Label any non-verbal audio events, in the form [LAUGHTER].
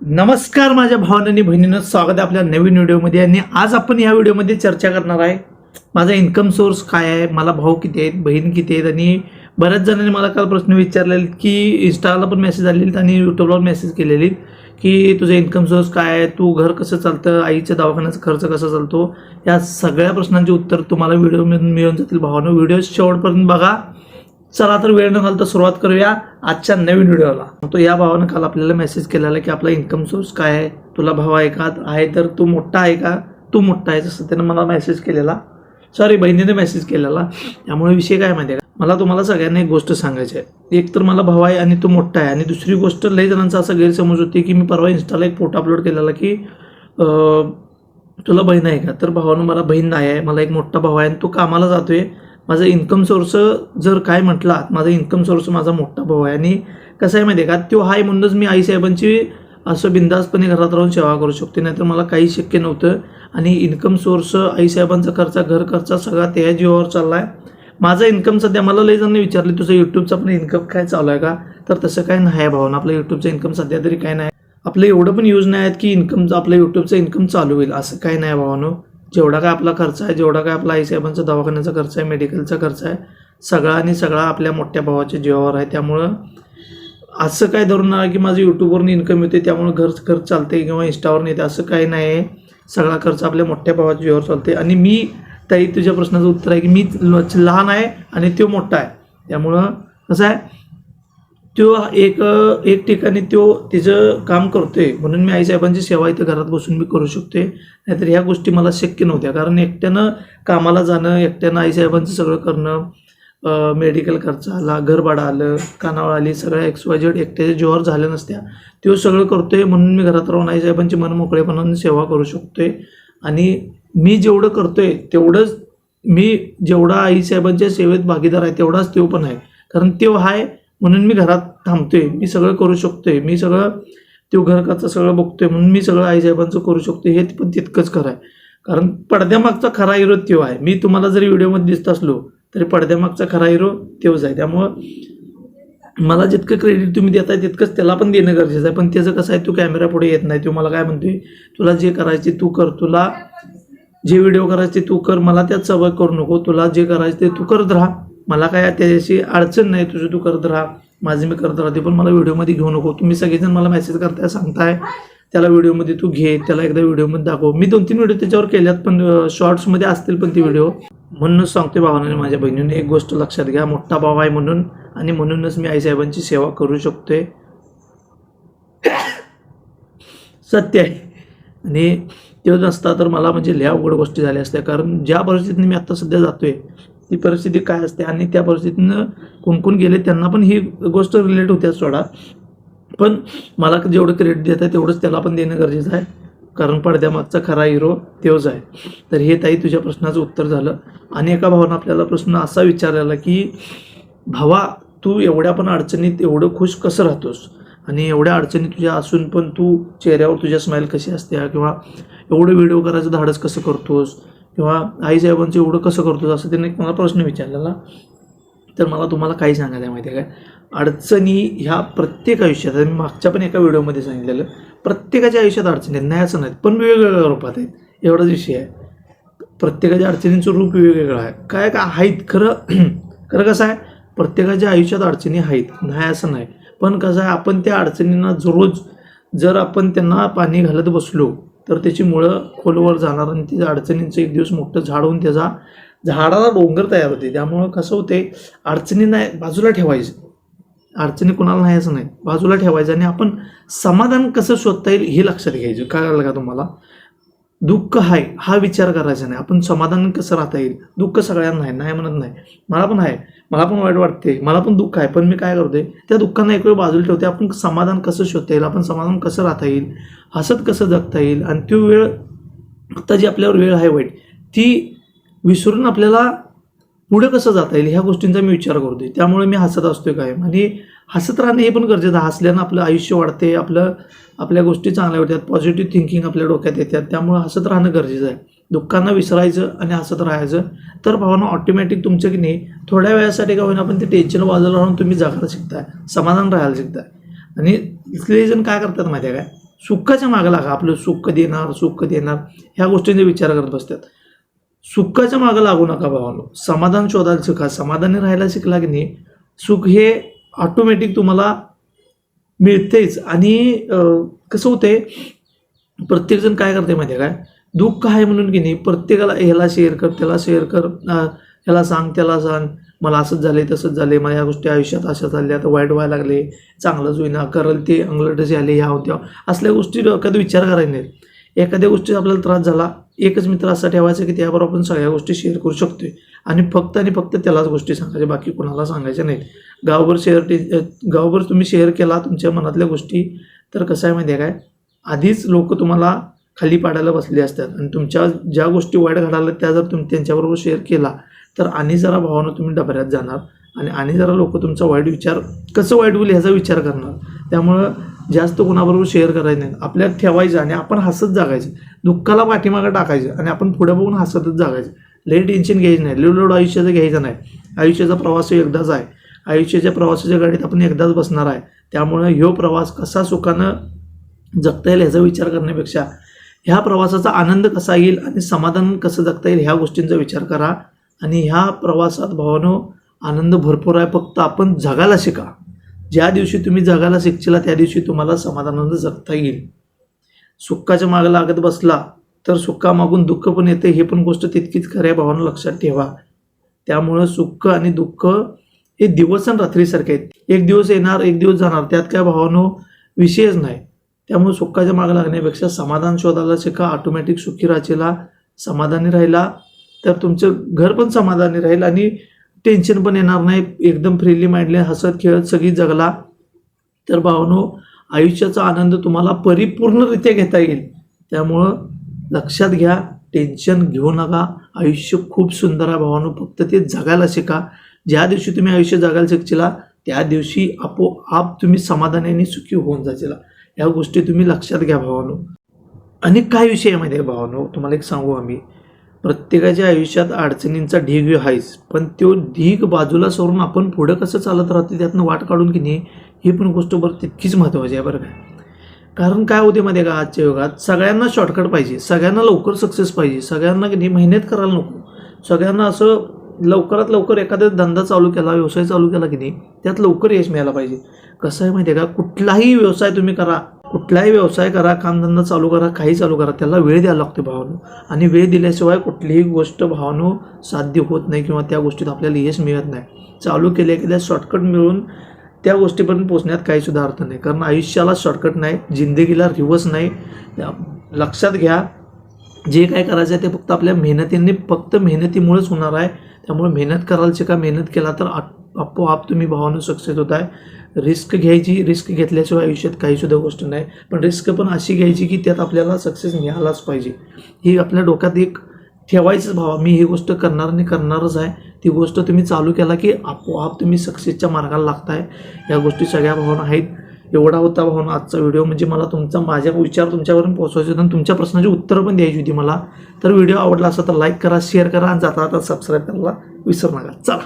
नमस्कार माझ्या भावांनी आणि बहिणीनं. स्वागत आहे आपल्या नवीन व्हिडिओमध्ये. आणि आज आपण या व्हिडिओमध्ये चर्चा करणार आहे माझा इन्कम सोर्स काय आहे मला भाऊ किती आहेत बहीण किती आहेत आणि बऱ्याच जणांनी मला काल प्रश्न विचारलेले की इंस्टाला पण मेसेज आलेले आणि यूट्यूबला मेसेज केलेली की तुझं इन्कम सोर्स काय आहे तू घर कसं चालतं आईच्या दवाखान्याचा खर्च कसा चालतो? या सगळ्या प्रश्नांची उत्तर तुम्हाला व्हिडिओमधून मिळून जातील भावानं. व्हिडिओ शेवटपर्यंत बघा. चला तर वेळ न घालता सुरुवात करूया आजच्या नवीन व्हिडिओला. तो या भावानं काल आपल्याला मेसेज केलेला की आपला इन्कम सोर्स काय आहे? तुला भाव आहे का? आहे तर तू मोठा आहे का? तू मोठा आहे जसं त्यानं मला मेसेज केलेला. सॉरी बहिणीने मेसेज केलेला. त्यामुळे विषय काय माहिती आहे का? मला तुम्हाला सगळ्यांना एक गोष्ट सांगायची आहे. एक तर मला भाव आहे आणि तो मोठा आहे. आणि दुसरी गोष्ट लई जणांचा असा गैरसमज होती की मी परवा इन्स्टाला एक फोटो अपलोड केलेला की तुला बहीण आहे का? तर भावानं मला बहीण नाही आहे. मला एक मोठा भाऊ आहे आणि तो कामाला जातोय. माझा इन्कम सोर्स जर काय म्हटला माझा इन्कम सोर्स माझा मोठा भाऊ आहे. आणि कसं आहे माहिती आहे का तो आहे म्हणूनच मी आईसाहेबांची असं बिंदासपणे घरात राहून सेवा करू शकते. नाहीतर मला काही शक्य नव्हतं. आणि इन्कम सोर्स आईसाहेबांचा खर्च घर खर्च सगळा त्या जीवावर चालला आहे माझा इन्कम सध्या मला लई जणांनी विचारले तुझं यूट्यूबचा पण इन्कम काय चालू आहे का? तर तसं काय नाही आहे भावना. आपलं यूट्यूबचं इन्कम सध्या तरी काय नाही. आपलं एवढं पण यूज नाही आहेत की इन्कम आपल्या यूट्यूबचं इन्कम चालू होईल असं काय नाही भावानो. जेवढा काय आपला खर्च आहे जेवढा काय आपला आईसाहेबांचा दवाखान्याचा खर्च आहे मेडिकलचा खर्च आहे सगळा आणि सगळा आपल्या मोठ्या भावाच्या जीवावर आहे. त्यामुळं असं काय धरून नका की माझं यूट्यूबवरून इन्कम येते त्यामुळे घर खर्च चालते किंवा इंस्टावरून येते असं काही नाही आहे. सगळा खर्च आपल्या मोठ्या भावाच्या जीवावर चालते आणि मी ताई तुझ्या प्रश्नाचं उत्तर आहे की मी ल- लहान आहे आणि तो मोठा आहे. त्यामुळं कसं आहे तो एक एक ठिकाणी तो तिचं काम करतोय. म्हणून मी आईसाहेबांची सेवा इथं घरात बसून मी करू शकते नाहीतर ह्या गोष्टी मला शक्य नव्हत्या. कारण एकट्यानं कामाला जाणं एकट्यानं आईसाहेबांचं सगळं करणं मेडिकल खर्च आला घरबाडं आलं कानावळ आली सगळ्या एक्स वाय एकट्याच्या जीवावर झाल्या नसत्या. तो सगळं करतोय म्हणून मी घरात राहून आईसाहेबांची मन मोकळेपणाने सेवा करू शकतोय. आणि मी जेवढं करतोय तेवढंच मी जेवढा आईसाहेबांच्या सेवेत भागीदार आहे तेवढाच तो पण आहे. कारण तो आहे म्हणून मी घरात थांबतोय मी सगळं करू शकतोय मी सगळं तो घरकाचं सगळं बघतोय म्हणून मी सगळं आईसाहेबांचं करू शकतो हे पण तितकंच खरं आहे. कारण पडद्यामागचा खरा हिरो तो आहे. मी तुम्हाला जरी व्हिडिओमध्ये दिसत असलो तरी पडद्यामागचा खरा हिरो तोच आहे. त्यामुळं मला जितकं क्रेडिट तुम्ही देताय तितकंच त्याला पण देणं गरजेचं आहे. पण त्याचं कसं आहे तू कॅमेरा पुढे येत नाही. तू मला काय म्हणतोय तुला जे करायचे तू कर. तुला जे व्हिडिओ करायचे तू कर. मला त्यात सहभाग करू नको. तुला जे करायचं ते तू करत राहा. मला काय त्याच्याशी अडचण नाही तुझं तू करत राहा माझे मी करत राहते पण मला व्हिडिओमध्ये घेऊ नको. तुम्ही सगळेजण मला मेसेज करताय सांगताय त्याला व्हिडिओमध्ये तू घे त्याला एकदा व्हिडिओमध्ये दाखव. मी दोन तीन व्हिडिओ त्याच्यावर केल्यात पण शॉर्ट्समध्ये असतील पण ते व्हिडिओ. म्हणूनच सांगते भावाने माझ्या बहिणीने एक गोष्ट लक्षात घ्या मोठा भाव आहे म्हणून आणि म्हणूनच मी आईसाहेबांची सेवा करू शकतोय. सत्य आहे. आणि तेच नसता तर मला म्हणजे लय अवघड गोष्टी झाल्या असत्या. कारण ज्या परिस्थितीने मी आता सध्या जातोय ती परिस्थिती काय असते आणि त्या परिस्थितीनं कोण गेले त्यांना पण ही गोष्ट रिलेट होत्या सोडा. पण मला जेवढं क्रेडिट देत आहे तेवढंच त्याला पण देणं गरजेचं आहे. कारण पडद्यामागचा खरा हिरो तेवच आहे. तर हे ताई तुझ्या प्रश्नाचं उत्तर झालं. आणि एका भावानं आपल्याला प्रश्न असा विचारलेला की भावा तू एवढ्या पण अडचणीत एवढं खुश कसं राहतोस? आणि एवढ्या अडचणी तुझ्या असून पण तू चेहऱ्यावर तुझ्या स्माईल कशी असते? किंवा एवढं व्हिडिओ करायचं धाडस कसं करतोस? किंवा आईसाहेबांचं एवढं कसं करतो असं त्यांनी एक मला प्रश्न विचारलेला. तर मला तुम्हाला काही सांगायचं आहे माहिती आहे काय अडचणी ह्या प्रत्येक आयुष्यात मी मागच्या पण एका व्हिडिओमध्ये सांगितलेलं प्रत्येकाच्या आयुष्यात अडचणी आहेत नाही असं नाहीत पण वेगवेगळ्या रूपात आहेत. एवढाच विषय आहे. प्रत्येकाच्या अडचणींचं रूप वेगवेगळं आहे. काय काय आहेत खरं? [CLEARS THROAT] खरं कसं आहे? प्रत्येकाच्या आयुष्यात अडचणी आहेत नाही असं नाही. पण कसं आहे आपण त्या अडचणींना रोज जर आपण त्यांना पाणी घालत बसलो तर त्याची मुळं खोलवर जाणार आणि त्या अडचणींचं एक दिवस मोठं झाड होऊन त्याचा झाडाला डोंगर तयार होते. त्यामुळं कसं होते अडचणी नाही बाजूला ठेवायचं. अडचणी कोणाला नाही असं नाही बाजूला ठेवायचं आणि आपण समाधान कसं शोधता येईल हे लक्षात घ्यायचं. काय कळलं का तुम्हाला? दुःख आहे हा विचार करायचा नाही. आपण समाधान कसं राहता येईल? दुःख सगळ्यांना आहे नाही म्हणत नाही. मला पण आहे. मला पण वाईट वाटते. मला पण दुःख आहे. पण मी काय करते त्या दुःखांना एक वेळ बाजूला ठेवते आपण समाधान कसं शोधता येईल? आपण समाधान कसं राहता येईल? हसत कसं जगता येईल? आणि तो वेळ आत्ता जी आपल्यावर वेळ आहे वाईट ती विसरून आपल्याला पुढे कसं जाता येईल ह्या गोष्टींचा मी विचार करतो आहे त्यामुळे मी हसत असतोय कायम. आणि हसत राहणे हे पण गरजेचं आहे. हसल्यानं आपलं आयुष्य वाढते आपलं आपल्या गोष्टी चांगल्या होत्यात पॉझिटिव्ह थिंकिंग आपल्या डोक्यात येतात. त्यामुळे हसत राहणं गरजेचं आहे. दुःखांना विसरायचं आणि हसत राहायचं तर भावना ऑटोमॅटिक तुमचं की नाही थोड्या वेळासाठी का होईना पण ते टेन्शन बाजूला राहून तुम्ही जगायला शिकताय समाधान राहायला शिकताय. आणि इथले जण काय करतात माहिती आहे काय? सुखाच्या मागं लागा. आपलं सुख देणार सुख देणार ह्या गोष्टींचा विचार करत बसतात. सुखाच्या मागं लागू नका भावानो. समाधान शोधायला शिका. समाधानी राहायला शिकला की नाही सुख हे ऑटोमॅटिक तुम्हाला मिळतेच. आणि कसं होतंय प्रत्येकजण काय करते माहिती आहे काय? दुःख आहे म्हणून की नाही प्रत्येकाला ह्याला शेअर कर त्याला शेअर कर ह्याला सांग त्याला सांग. मला असंच झाले तसंच झाले मला या गोष्टी आयुष्यात अशा झाल्या तर वाईट व्हायला लागले चांगलंच होईना करल ते अंगलटच आले ह्या होत्या. असल्या गोष्टी डोक्यात विचार करायला नाहीत. एखाद्या गोष्टी आपल्याला त्रास झाला एकच मित्र असा ठेवायचा की त्याबरोबर आपण सगळ्या गोष्टी शेअर करू शकतो आणि फक्त आणि फक्त त्यालाच गोष्टी सांगायच्या बाकी कोणाला सांगायच्या नाहीत. गावभर शेअर टे गावभर तुम्ही शेअर केला तुमच्या मनातल्या गोष्टी तर कसं आहे माहिती आहे काय? आधीच लोक तुम्हाला खाली पाडायला बसले असतात. आणि तुमच्या ज्या गोष्टी वाईट घडाल्या त्या जर तुम्ही त्यांच्याबरोबर शेअर केला तर आणि जरा भावानं तुम्ही डबऱ्यात जाणार आणि आणि जरा लोक तुमचा वाईट विचार कसं वाईट होईल ह्याचा विचार करणार. त्यामुळं जास्त कोणाबरोबर शेअर करायचं नाही. आपल्यात ठेवायचं आणि आपण हसत जागायचं. दुःखाला पाठीमागं टाकायचं आणि आपण पुढे बघून हसतच जागायचं. लई टेन्शन घ्यायचं नाही. लई लोड आयुष्याचं घ्यायचं नाही. आयुष्याचा प्रवास एकदाच आहे. आयुष्याच्या प्रवासाच्या गाडीत आपण एकदाच बसणार आहे. त्यामुळं ह्यो प्रवास कसा सुखानं जगता येईल ह्याचा विचार करण्यापेक्षा ह्या प्रवासाचा आनंद कसा येईल आणि समाधान कसं जगता येईल ह्या गोष्टींचा विचार करा. आणि ह्या प्रवासात भावानो आनंद भरपूर आहे. फक्त आपण जगायला शिका. ज्या दिवशी तुम्ही जगायला शिकशीला त्या दिवशी तुम्हाला समाधानानं जगता येईल. सुखाच्या मागे लागत बसला तर सुखामागून दुःख पण येते. हे पण गोष्ट तितकीच खऱ्या भावानं लक्षात ठेवा. त्यामुळं सुख आणि दुःख हे दिवस आणि रात्रीसारखे आहेत. एक दिवस येणार एक दिवस जाणार. त्यात काय भावानो विषयच नाही. त्यामुळे सुखाच्या मागे लागण्यापेक्षा समाधान शोधायला शिका. ऑटोमॅटिक सुखी राहशीला समाधानी राहिला तर तुमचं घर पण समाधानी राहील आणि टेन्शन पण येणार नाही. एकदम फ्रीली माइंडली हसत खेळत सगळी जगला. तर भावनो आयुष्याचा आनंद तुम्हाला परिपूर्णरित्या घेता येईल. त्यामुळं लक्षात घ्या टेन्शन घेऊ नका. आयुष्य खूप सुंदर आहे भावानो. फक्त ते जगायला शिका. ज्या दिवशी तुम्ही आयुष्य जगायला शिकचिला त्या दिवशी आपोआप तुम्ही समाधानी आणि सुखी होऊन जाशीला. या गोष्टी तुम्ही लक्षात घ्या भावानो. आणि काय विषय आहे माहिती आहे भावानो? तुम्हाला एक सांगू आम्ही. प्रत्येकाच्या आयुष्यात अडचणींचा ढीग आहेच. पण तो ढीग बाजूला सोडून आपण पुढं कसं चालत राहतो त्यातनं वाट काढून की नाही ही पण गोष्ट बरं तितकीच महत्त्वाची आहे बरं काय कारण काय होते माहिती आहे का आजच्या युगात सगळ्यांना शॉर्टकट पाहिजे सगळ्यांना लवकर सक्सेस पाहिजे सगळ्यांना की नाही मेहनत करायला नको. सगळ्यांना असं लवकरात लवकर एखादा धंदा चालू केला व्यवसाय चालू केला की नाही त्यात लवकर यश मिळायला पाहिजे. कसं आहे माहिती आहे का कुठलाही व्यवसाय तुम्ही करा कुठलाही व्यवसाय करा कामधंदा चालू करा काही चालू करा त्याला वेळ द्यायला लागतो भावानो. आणि वेळ दिल्याशिवाय कुठलीही गोष्ट भावानो साध्य होत नाही किंवा त्या गोष्टीत आपल्याला यश मिळत नाही. चालू केल्या केल्या शॉर्टकट मिळून त्या गोष्टीपर्यंत पोहोचण्यात काही सुद्धा अर्थ नाही. कारण आयुष्याला शॉर्टकट नाही जिंदगीला रिवर्स नाही. लक्षात घ्या जे काय करायचं आहे ते फक्त आपल्या मेहनतीने फक्त मेहनतीमुळेच होणार आहे. त्यामुळे मेहनत करायला का मेहनत केला तर आ आपोआप तुम्ही भावानं सक्सेस होत आहे. रिस्क घ्यायची रिस्क घेतल्याशिवाय आयुष्यात काहीसुद्धा गोष्ट नाही. पण रिस्क पण अशी घ्यायची की त्यात आपल्याला सक्सेस मिळालाच पाहिजे. ही आपल्या डोक्यात एक ठेवायचंच भावा. मी ही गोष्ट करणार आणि करणारच आहे. ती गोष्ट तुम्ही चालू केला की आपोआप तुम्ही सक्सेसच्या मार्गाला लागताय. या गोष्टी सगळ्या भावना आहेत. एवढा होता भावना आजचा व्हिडिओ म्हणजे मला तुमचा माझ्या विचार तुमच्यावरून पोहोचवायचे होते आणि तुमच्या प्रश्नाची उत्तरं पण द्यायची होती मला. तर व्हिडिओ आवडला असेल तर लाईक करा शेअर करा आणि जाता जाता सबस्क्राईब करायला विसरू नका. चला.